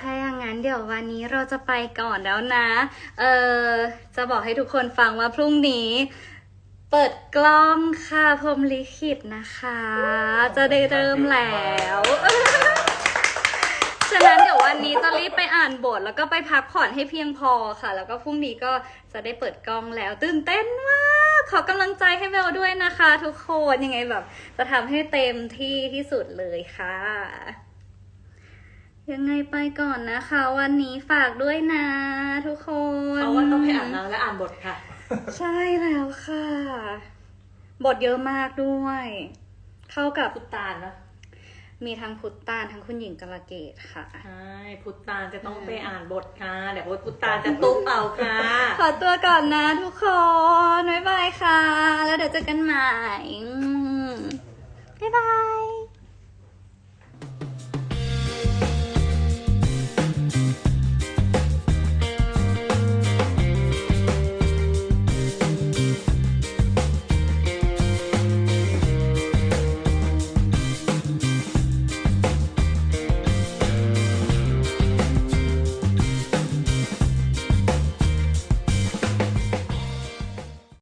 ถ้าอย่างนั้นเดี๋ยววันนี้เราจะไปก่อนแล้วนะ เออจะบอกให้ทุกคนฟังว่าพรุ่งนี้ เปิดกล้องค่ะพรมลิขิตนะคะ จะได้เริ่มแล้วฉะนั้นเดี๋ยววันนี้จะรีบไปอ่านบท แล้วก็ไปพักผ่อนให้เพียงพอค่ะ แล้วก็พรุ่งนี้ก็จะได้เปิดกล้องแล้ว ตื่นเต้นมากขอกำลังใจให้เบลด้วยนะคะ ทุกคนยังไงแบบ จะทำให้เต็มที่ที่สุดเลยค่ะ ยังไงไปก่อนนะคะ วันนี้ฝากด้วยนะ ทุกคนเพราะว่าต้องไปอ่านน้ำและอ่านบทค่ะ ใช่แล้วค่ะ บทเยอะมากด้วย เข้ากับพุตตานนะมีทั้งพุตตานทั้งคุณหญิงกละเกตค่ะใช่พุตตานจะต้องไปอ่านบทค่ะเดี๋ยวพุตตานจะตุ๊บเอาค่ะ ขอตัวก่อนนะทุกคนบ๊ายบายค่ะ แล้วเดี๋ยวเจอกันใหม่อืมบ๊ายบาย